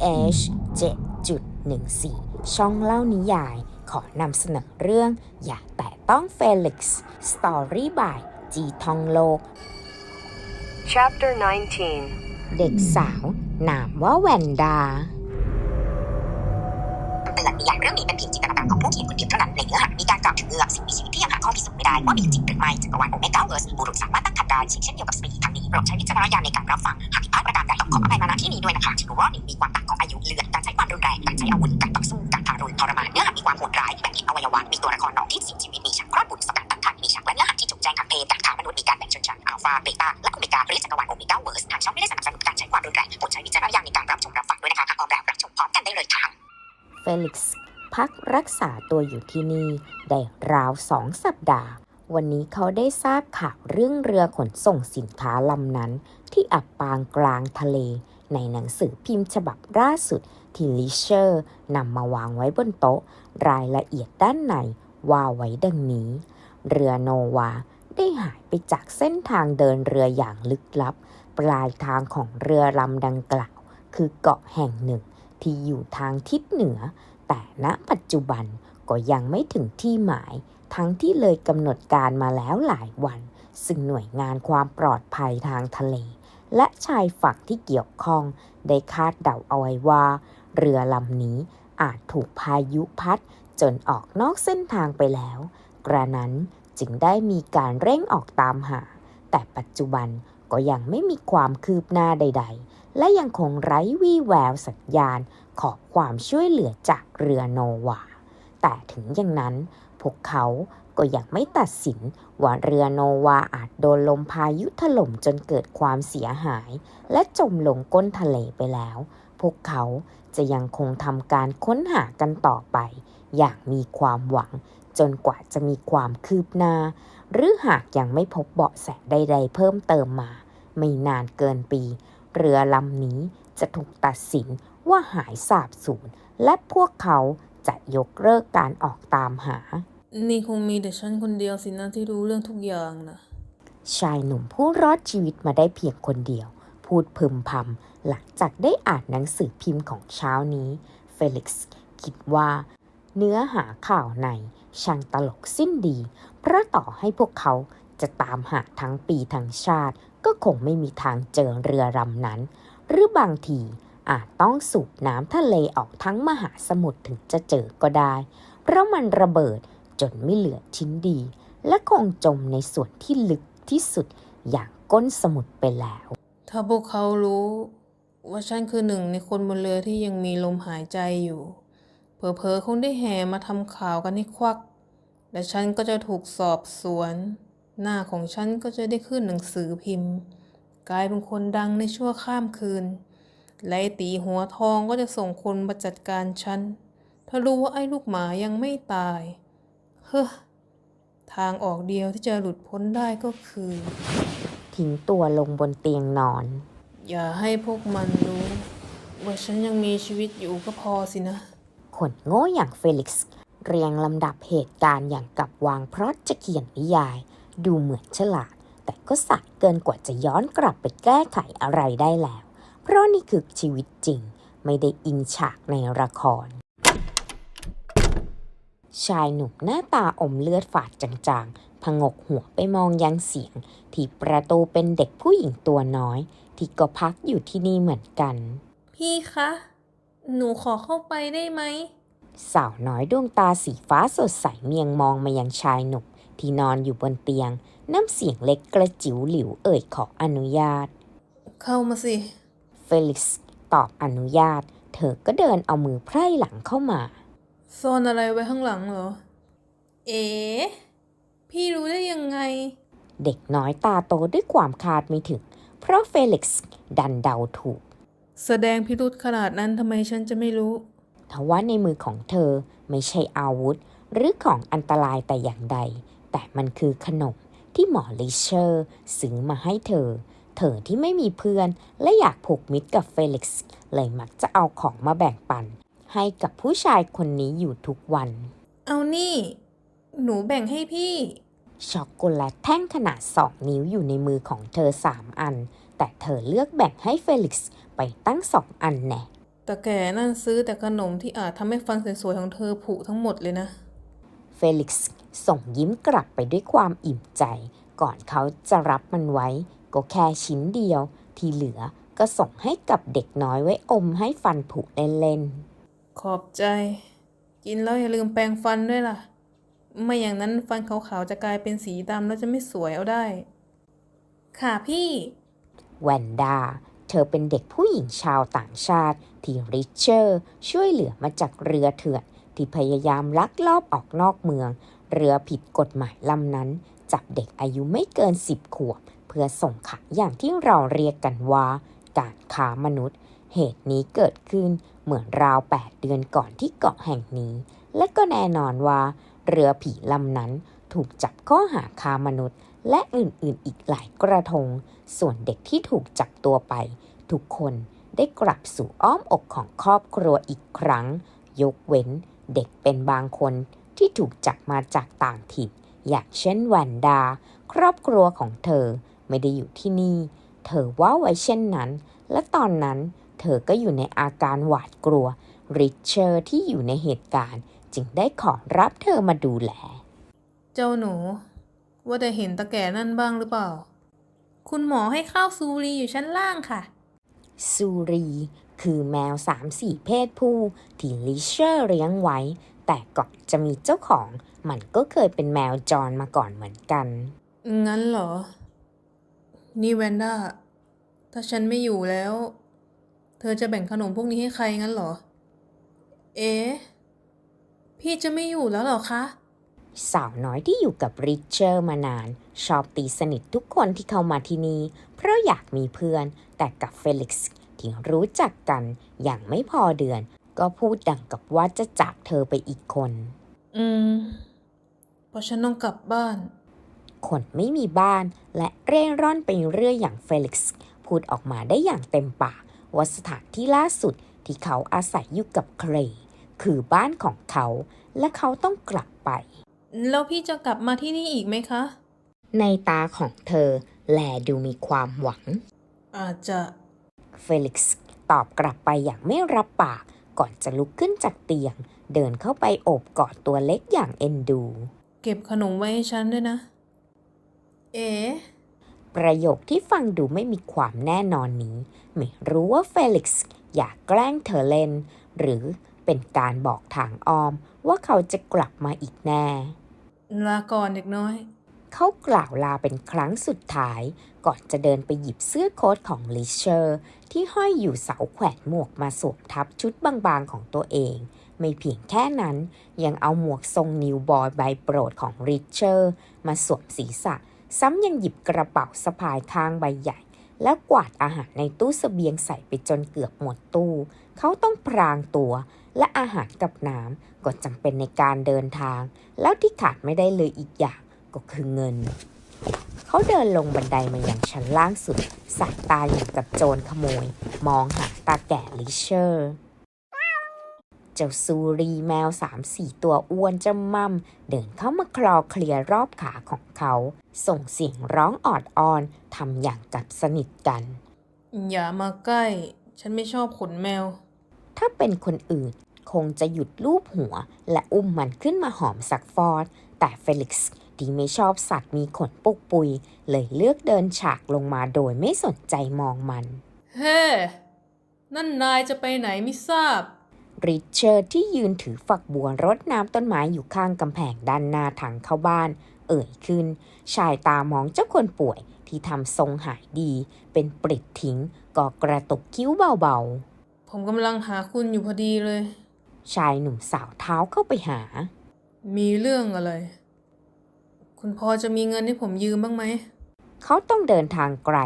TH 7.14 ช่องเล่านิยาย ขอนำเสนอเรื่อง อย่าแตะต้องเฟลิกซ์ Story by จีทองโลก Chapter 19 เด็กสาว นามว่าแวนดา รื่องนี้เป็นเพียงจินตนาการของผู้เขียนคนเดียวเท่านั้นในเนื้อหามีการกล่าวถึงเงือกสิ่งมีชีวิตที่ยังหาข้อพิสูจน์ไม่ได้ว่ามีจริงหรือไม่จักรวาลโอเมก้าเวิร์สบุรุษสามารถตั้งครรภ์ได้เช่นเดียวกับสปีทั้งนี้โปรดใช้วิจารณญาณในการรับฟังหากผิดพลาดประการใดต้องขออภัยมาณที่นี้ด้วยนะคะถือว่านี่มีความต่างของอายุเลือนการใช้ความรุนแรงการใช้อาวุธการต่อสู้การทารุณทรมานเนื้อหามีความโหดร้ายแบ่งผิดอวัยวะมีตัวละครน้องที่เสียชีวิตมีฉากคลอดบุตรสกัดตั้งครรภ์มีฉากและเนื้อหาที่ถูกแจ้งทางเพศการค้ามนุษย์มีการแบ่งชนชั้นอัลฟาเบต้าและโอเมก้าเรียกจักรวาลโอเมก้าเวิร์สทางช่องไม่ได้สนับสนุนการใช้ความรุนแรงโปรดใช้วิจารณญาณในการรับชมรับฟังด้วยนะคะหากออกแบบรับชมพร้อมกันได้เลยค่ะเฟลิกซ์ พักรักษาตัวอยู่ที่นี่ ได้ราวสองสัปดาห์ วันนี้เขาได้ทราบข่าวเรื่องเรือขนส่งสินค้าลำนั้น ที่อับปางกลางทะเล ในหนังสือพิมพ์ฉบับล่าสุด ที่ลิเชอร์นำมาวางไว้บนโต๊ะ รายละเอียดด้านในว่าไว้ดังนี้ เรือโนวาได้หายไปจากเส้นทางเดินเรืออย่างลึกลับ ปลายทางของเรือลำดังกล่าว คือเกาะแห่งหนึ่งที่อยู่ทางทิศเหนือ แต่ณปัจจุบันก็ยังไม่ถึงที่หมาย ทั้งที่เลยกำหนดการมาแล้วหลายวัน ซึ่งหน่วยงานความปลอดภัยทางทะเล และชายฝั่งที่เกี่ยวข้อง ได้คาดเดาเอาไว้ว่า เรือลำนี้อาจถูกพายุพัดจนออกนอกเส้นทางไปแล้ว กระนั้นจึงได้มีการเร่งออกตามหา แต่ปัจจุบันก็ยังไม่มีความคืบหน้าใด ๆ และยังคงไร้วี่แววสัญญาณขอความช่วยเหลือจากเรือโนวา แต่ถึงอย่างนั้น พวกเขาก็ยังไม่ตัดสินว่าเรือโนวาอาจโดนลมพายุถล่มจนเกิดความเสียหาย และจมลงก้นทะเลไปแล้ว พวกเขาจะยังคงทำการค้นหากันต่อไป อย่างมีความหวัง จนกว่าจะมีความคืบหน้า หรือหากยังไม่พบเบาะแสใด ๆ เพิ่มเติมมา ไม่นานเกินปี เรือลำนี้จะถูกตัดสินว่าหายสาบสูญและพวกเขาจะยกเลิกการออกตามหา นี่คงมีแต่ฉันคนเดียวสินะที่รู้เรื่องทุกอย่างนะ ชายหนุ่มผู้รอดชีวิตมาได้เพียงคนเดียว พูดพึมพำหลังจากได้อ่านหนังสือพิมพ์ของเช้านี้ เฟลิกซ์คิดว่า เนื้อหาข่าวในช่างตลกสิ้นดี เพราะต่อให้พวกเขา จะตามหาทั้งปีทั้งชาติ ก็คงไม่มีทางเจอเรือลำนั้น หรือบางทีอาจต้องสูบน้ำทะเลออกทั้งมหาสมุทรถึงจะเจอก็ได้ เพราะมันระเบิดจนไม่เหลือชิ้นดี และคงจมในส่วนที่ลึกที่สุดอย่างก้นสมุทรไปแล้ว ถ้าพวกเขารู้ ว่าฉันคือหนึ่งในคนบนเรือที่ยังมีลมหายใจอยู่ เผลอๆคงได้แห่มาทำข่าวกันให้ควัก และฉันก็จะถูกสอบสวน หน้าของฉันก็จะได้ขึ้นหนังสือพิมพ์ กลายเป็นคนดังในชั่วข้ามคืน และไอ้ตีหัวทองก็จะส่งคนมาจัดการฉัน ถ้ารู้ว่าไอ้ลูกหมายังไม่ตาย เฮ้อ ทางออกเดียวที่จะหลุดพ้นได้ก็คือ ทิ้งตัวลงบนเตียงนอน อย่าให้พวกมันรู้ ว่าฉันยังมีชีวิตอยู่ก็พอสินะ คนโง่อย่างเฟลิกซ์ เรียงลำดับเหตุการณ์อย่างกับวางเพราะจะเขียนนิยาย ดูเหมือนฉลาด แต่ก็สายเกินกว่าจะย้อนกลับไปแก้ไขอะไรได้แล้ว เพราะนี่คือชีวิตจริง ไม่ได้อิงฉากในละคร ชายหนุ่มหน้าตาอมเลือดฝาดจางๆ พงกหัวไปมองยังเสียง ที่ประตูเป็นเด็กผู้หญิงตัวน้อย ที่ก็พักอยู่ที่นี่เหมือนกัน พี่คะ หนูขอเข้าไปได้ไหมสาวน้อยดวงตาสีฟ้าสดใสเมียงมองมายังชายหนุ่ม ที่นอนอยู่บนเตียง น้ำเสียงเล็กกระจิ๋วหลิวเอ่ยขออนุญาต เข้ามาสิ เฟลิกซ์ตอบอนุญาต เธอก็เดินเอามือไพร่หลังเข้ามาซ่อนอะไรไว้ข้างหลังเหรอ เอ๋พี่รู้ได้ยังไง เด็กน้อยตาโตด้วยความคาดไม่ถึง เพราะเฟลิกซ์ดันเดาถูก แสดงพิรุธขนาดนั้นทำไมฉันจะไม่รู้ทว่าในมือของเธอไม่ใช่อาวุธ หรือของอันตรายแต่อย่างใด แต่มันคือขนมที่หมอลิเชอร์ซื้อมาให้เธอ เธอที่ไม่มีเพื่อนและอยากผูกมิตรกับเฟลิกซ์เลยมักจะเอาของมาแบ่งปัน ให้กับผู้ชายคนนี้อยู่ทุกวัน เอานี่ หนูแบ่งให้พี่ ช็อกโกแลตแท่งขนาด2นิ้วอยู่ในมือของเธอ3อัน แต่เธอเลือกแบ่งให้เฟลิกซ์ไปตั้ง2อันแน่แแต่แก่นั่นซื้อแต่ขนมที่อาจทำให้ฟันสวยๆของเธอผุทั้งหมดเลยนะ เฟลิกซ์ส่งยิ้มกลับไปด้วยความอิ่มใจ ก่อนเขาจะรับมันไว้ ก็แค่ชิ้นเดียว ที่เหลือก็ส่งให้กับเด็กน้อยไว้อมให้ฟันผุเล่นขอบใจ กินแล้วอย่าลืมแปรงฟันด้วยล่ะ ไม่อย่างนั้นฟันขาวๆจะกลายเป็นสีดำแล้วจะไม่สวยเอาได้ ค่ะพี่ๆแวนด้าเธอเป็นเด็กผู้หญิงชาวต่างชาติ ที่ริชเชอร์ ช่วยเหลือมาจากเรือเถื่อน ที่พยายามลักลอบออกนอกเมือง เรือผิดกฎหมายลำนั้น จับเด็กอายุไม่เกินสิบขวบ เพื่อส่งขายอย่างที่เราเรียกกันว่า การค้ามนุษย์ เหตุนี้เกิดขึ้นเหมือนราว 8 เดือนก่อนที่เกาะแห่งนี้ และก็แน่นอนว่า เรือผีลำนั้นถูกจับข้อหาค้ามนุษย์ และอื่นๆ อีกหลายกระทง ส่วนเด็กที่ถูกจับตัวไป ทุกคนได้กลับสู่อ้อมอกของครอบครัวอีกครั้ง ยกเว้น เด็กเป็นบางคนที่ถูกจับมาจากต่างถิ่นอย่างเช่นแวนดา ครอบครัวของเธอไม่ได้อยู่ที่นี่ เธอว่าไว้เช่นนั้น และตอนนั้นเธอก็อยู่ในอาการหวาดกลัว ริชเชอร์ที่อยู่ในเหตุการณ์จึงได้ขอรับเธอมาดูแล เจ้าหนู ว่าได้เห็นตะแก่นั่นบ้างหรือเปล่า คุณหมอให้ข้าวซูรีอยู่ชั้นล่างค่ะ ซูรี คือแมวสามสี่เพศผู้ที่ลิเชอร์เลี้ยงไว้ แต่ก่อนจะมีเจ้าของ มันก็เคยเป็นแมวจรมาก่อนเหมือนกัน งั้นเหรอ นี่แวนด้า ถ้าฉันไม่อยู่แล้ว เธอจะแบ่งขนมพวกนี้ให้ใครงั้นเหรอ เอ๊ะพี่จะไม่อยู่แล้วเหรอคะ สาวน้อยที่อยู่กับริชเชอร์มานาน ชอบตีสนิททุกคนที่เข้ามาที่นี่เพราะอยากมีเพื่อน แต่กับเฟลิกซ์ ที่รู้จักกันอย่างไม่พอเดือน ก็พูดดังกับว่าจะจากเธอไปอีกคน อืมเพราะฉันต้องกลับบ้าน คนไม่มีบ้านและเร่ร่อนไปเรื่อยอย่างเฟลิกซ์พูดออกมาได้อย่างเต็มปากว่าสถานที่ล่าสุดที่เขาอาศัยอยู่กับเคลย์คือบ้านของเขา และเขาต้องกลับไป แล้วพี่จะกลับมาที่นี่อีกไหมคะ ในตาของเธอแลดูมีความหวัง อาจจะ เฟลิกซ์ตอบกลับไปอย่างไม่รับปาก ก่อนจะลุกขึ้นจากเตียง เดินเข้าไปโอบกอดตัวเล็กอย่างเอ็นดู เก็บขนมไว้ให้ฉันด้วยนะ เอ๋ประโยคที่ฟังดูไม่มีความแน่นอนนี้ ไม่รู้ว่าเฟลิกซ์อยากแกล้งเธอเล่น หรือเป็นการบอกทางอ้อมว่าเขาจะกลับมาอีกแน่ ลาก่อนเด็กน้อย เขากล่าวลาเป็นครั้งสุดท้าย ก่อนจะเดินไปหยิบเสื้อโค้ทของลิเชอร์ ที่ห้อยอยู่เสาแขวนหมวกมาสวมทับชุดบางๆของตัวเอง ไม่เพียงแค่นั้น ยังเอาหมวกทรงนิวบอยใบโปรดของริชเชอร์ มาสวมศีรษะ ซ้ำยังหยิบกระเป๋าสะพายข้างใบใหญ่ แล้วกวาดอาหารในตู้เสบียงใส่ไปจนเกือบหมดตู้ เขาต้องพรางตัวและอาหารกับน้ำก็จำเป็นในการเดินทาง แล้วที่ขาดไม่ได้เลยอีกอย่าง ก็คือเงิน เขาเดินลงบันไดมาอย่างชั้นล่างสุด สายตาอย่างกับโจรขโมย มองหาตาแก่ลิเชอร์ เจ้าซูรีแมวสามสี่ตัวอ้วนจะมั่มเดินเข้ามาคลอเคลียร์รอบขาของเขา ส่งเสียงร้องออดออนทำอย่างกับสนิทกัน อย่ามาใกล้ ฉันไม่ชอบขนแมว ถ้าเป็นคนอื่นคงจะหยุดลูบหัว และอุ้มมันขึ้นมาหอมสักฟอด แต่เฟลิกซ์ที่ไม่ชอบสัตว์มีขนปุกปุย เลยเลือกเดินฉากลงมาโดยไม่สนใจมองมัน เฮ้นั่นนายจะไปไหนไม่ทราบ ริชเชอร์ที่ยืนถือฝักบัวรดน้ำต้นไม้อยู่ข้างกำแพงด้านหน้าทางเข้าบ้าน เอ่ยขึ้น ชายตามองเจ้าคนป่วยที่ทำทรงหายดี เป็นปริดทิ้งก็กระตุกคิ้วเบาผมกำลังหาคุณอยู่พอดีเลยๆชายหนุ่มสาวเท้าเข้าไปหา มีเรื่องอะไร คุณพอจะมีเงินให้ผมยืมบ้างไหม เขาต้องเดินทางไกล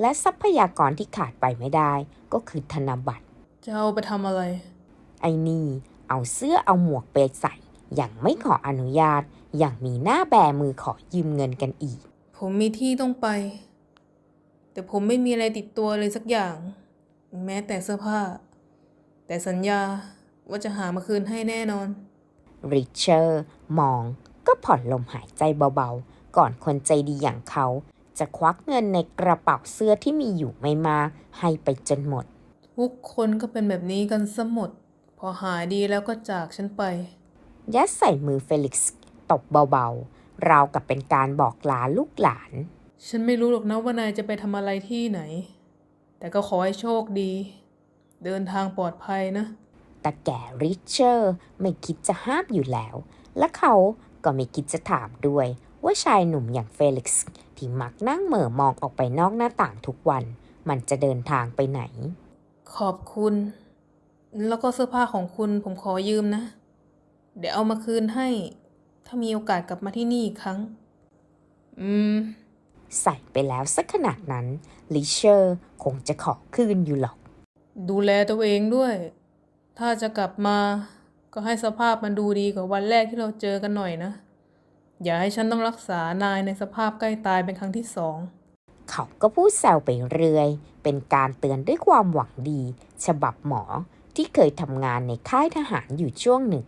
และทรัพยากรที่ขาดไปไม่ได้ ก็คือธนบัตร จะเอาไปทำอะไร ไอ้นี่ เอาเสื้อเอาหมวกไปใส่ อย่างไม่ขออนุญาต อย่างมีหน้าแบมือขอยืมเงินกันอีก ผมมีที่ต้องไป แต่ผมไม่มีอะไรติดตัวเลยสักอย่าง แม้แต่เสื้อผ้า แต่สัญญาว่าจะหามาคืนให้แน่นอน ริชเชอร์ มอง ก็ผ่อนลมหายใจเบาๆ ก่อนคนใจดีอย่างเขา จะควักเงินในกระเป๋าเสื้อที่มีอยู่ไม่มากให้ไปจนหมด ทุกคนก็เป็นแบบนี้กันซะหมด พอหายดีแล้วก็จากฉันไป ยัดใส่มือเฟลิกซ์ตบเบาๆ ราวกับเป็นการบอกลาลูกหลาน ฉันไม่รู้หรอกนะว่านายจะไปทำอะไรที่ไหน แต่ก็ขอให้โชคดี เดินทางปลอดภัยนะ แต่แก่ริชเชอร์ไม่คิดจะห้ามอยู่แล้ว และเขาก็ไม่คิดจะถามด้วย ว่าชายหนุ่มอย่างเฟลิกซ์ที่มักนั่งเหม่อมองออกไปนอกหน้าต่างทุกวัน มันจะเดินทางไปไหน ขอบคุณ แล้วก็เสื้อผ้าของคุณผมขอยืมนะ เดี๋ยวเอามาคืนให้ ถ้ามีโอกาสกลับมาที่นี่อีกครั้ง อืม ใส่ไปแล้วสักขนาดนั้นลิเชอร์คงจะขอคืนอยู่หรอก ดูแลตัวเองด้วย ถ้าจะกลับมาก็ให้สภาพมันดูดีกว่าวันแรกที่เราเจอกันหน่อยนะ อย่าให้ฉันต้องรักษานายในสภาพใกล้ตายเป็นครั้งที่สอง เขาก็พูดแซวไปเรื่อย เป็นการเตือนด้วยความหวังดี ฉบับหมอที่เคยทำงานในค่ายทหารอยู่ช่วงหนึ่ง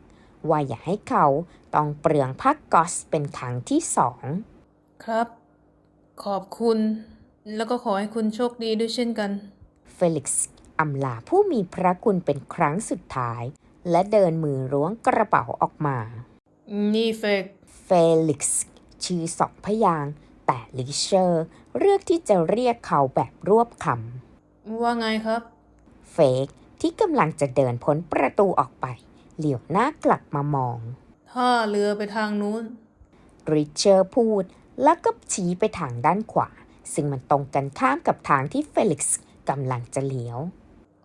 ว่าอย่าให้เขาต้องเปลืองพักกอสเป็นครั้งที่สอง ครับ ขอบคุณ แล้วก็ขอให้คุณโชคดีด้วยเช่นกัน เฟลิกซ์ อำลาผู้มีพระคุณเป็นครั้งสุดท้าย และเดินมือล้วงกระเป๋าออกมานี่เฟกเฟลิกซ์ชื่อสองพยางค์แต่ลิเชอร์เลือกที่จะเรียกเขาแบบรวบคำว่าไงครับ เฟกที่กำลังจะเดินพ้นประตูออกไป เหลียวหน้ากลับมามอง ถ้าเรือไปทางนู้น ริชเชอร์พูดแล้วก็ชี้ไปทางด้านขวา ซึ่งมันตรงกันข้ามกับทางที่เฟลิกซ์กำลังจะเลี้ยว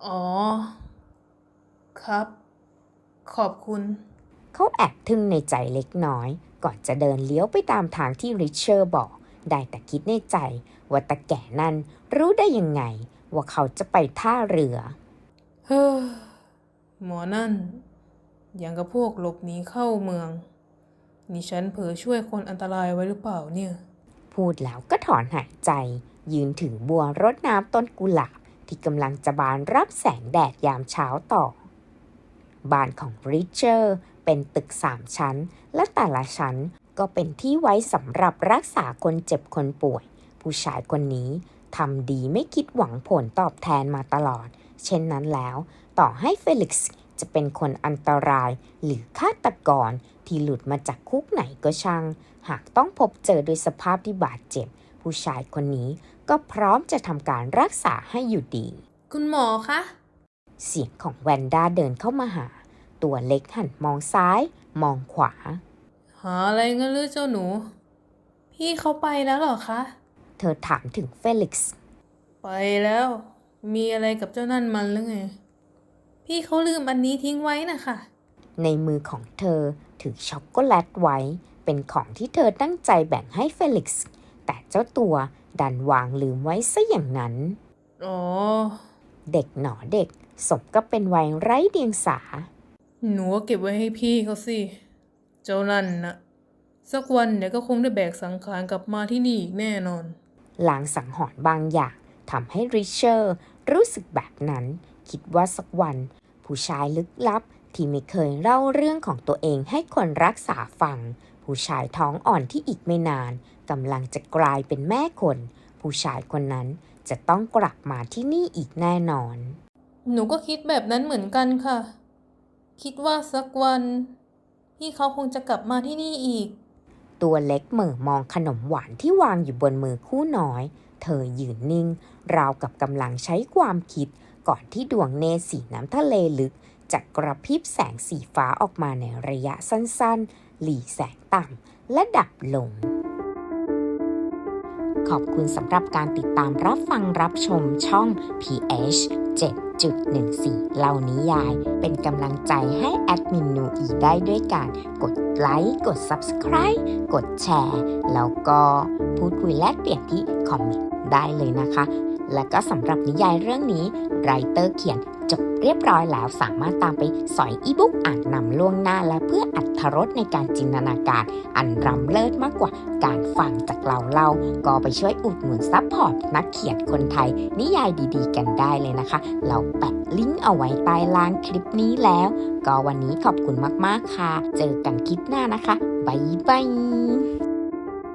อ๋อ ครับ ขอบคุณ เขาแอบทึ่งในใจเล็กน้อย ก่อนจะเดินเลี้ยวไปตามทางที่ริชเชอร์บอก ได้แต่คิดในใจ ว่าตาแก่นั่นรู้ได้ยังไง ว่าเขาจะไปท่าเรือ เฮ้อ หมอนั่น อย่างกับพวกหลบหนีเข้าเมือง นี่ฉันเผลอช่วยคนอันตรายไว้หรือเปล่าเนี่ย พูดแล้วก็ถอนหายใจ ยืนถือบัวรดน้ำต้นกุหลาบ ที่กำลังจะบานรับแสงแดดยามเช้าต่อ บ้านของริชเชอร์เป็นตึกสามชั้น และแต่ละชั้นก็เป็นที่ไว้สำหรับรักษาคนเจ็บคนป่วย ผู้ชายคนนี้ทำดีไม่คิดหวังผลตอบแทนมาตลอด เช่นนั้นแล้ว ต่อให้เฟลิกซ์จะเป็นคนอันตรายหรือฆาตกรที่หลุดมาจากคุกไหนก็ช่าง หากต้องพบเจอโดยสภาพที่บาดเจ็บ ผู้ชายคนนี้ ก็พร้อมจะทำการรักษาให้อยู่ดี คุณหมอคะ เสียงของแวนด้าเดินเข้ามาหา ตัวเล็กหันมองซ้าย มองขวา หาอะไรงั้นหรือเจ้าหนู พี่เขาไปแล้วเหรอคะ เธอถามถึงเฟลิกซ์ ไปแล้ว มีอะไรกับเจ้านั่นมันหรือไง พี่เขาลืมอันนี้ทิ้งไว้นะคะในมือของเธอถือช็อกโกแลตไว้ เป็นของที่เธอตั้งใจแบ่งให้เฟลิกซ์ แต่เจ้าตัว ดันวางลืมไว้ซะอย่างนั้น อ๋อ เด็กหนอเด็ก สมก็เป็นวัยไร้เดียงสา หนูก็เก็บไว้ให้พี่เขาสิ เจ้านั่นนะสักวันเดี๋ยวก็คงได้แบกสังขารกลับมาที่นี่อีกแน่นอน ลางสังหรณ์บางอย่างทำให้ริชเชอร์รู้สึกแบบนั้น คิดว่าสักวัน ผู้ชายลึกลับที่ไม่เคยเล่าเรื่องของตัวเองให้คนรักษาฟัง ผู้ชายท้องอ่อนที่อีกไม่นาน กำลังจะกลายเป็นแม่คน ผู้ชายคนนั้นจะต้องกลับมาที่นี่อีกแน่นอน หนูก็คิดแบบนั้นเหมือนกันค่ะ คิดว่าสักวัน พี่เขาคงจะกลับมาที่นี่อีก ตัวเล็กเหม่อมองขนมหวานที่วางอยู่บนมือคู่น้อย เธอยืนนิ่ง ราวกับกำลังใช้ความคิด ก่อนที่ดวงเนตรสีน้ำทะเลลึกจะกระพริบแสงสีฟ้าออกมาในระยะสั้นๆ หลีแสงต่ำและดับลง ขอบคุณสำหรับการติดตามรับฟังรับชมช่อง PH 7.14 เล่านิยาย เป็นกำลังใจให้แอดมินนูอีได้ด้วยการกดไลค์ กด Subscribe กดแชร์ แล้วก็พูดคุยแลกเปลี่ยนที่คอมเมนต์ได้เลยนะคะ และก็สำหรับนิยายเรื่องนี้ไรเตอร์เขียนจบ เรียบร้อยแล้วสามารถตามไปสอยอีบุ๊กอ่านนำล่วงหน้าและเพื่ออัดรสในการจินตนาการ อันรำเลิศมากกว่าการฟังจากเราเล่า ก็ไปช่วยอุดหนุนซัพพอร์ตนักเขียนคนไทย นิยายดีๆ กันได้เลยนะคะ เราแปะลิงก์เอาไว้ใต้ล่างคลิปนี้แล้ว ก็วันนี้ขอบคุณมากๆค่ะ เจอกันคลิปหน้านะคะบ๊ายบาย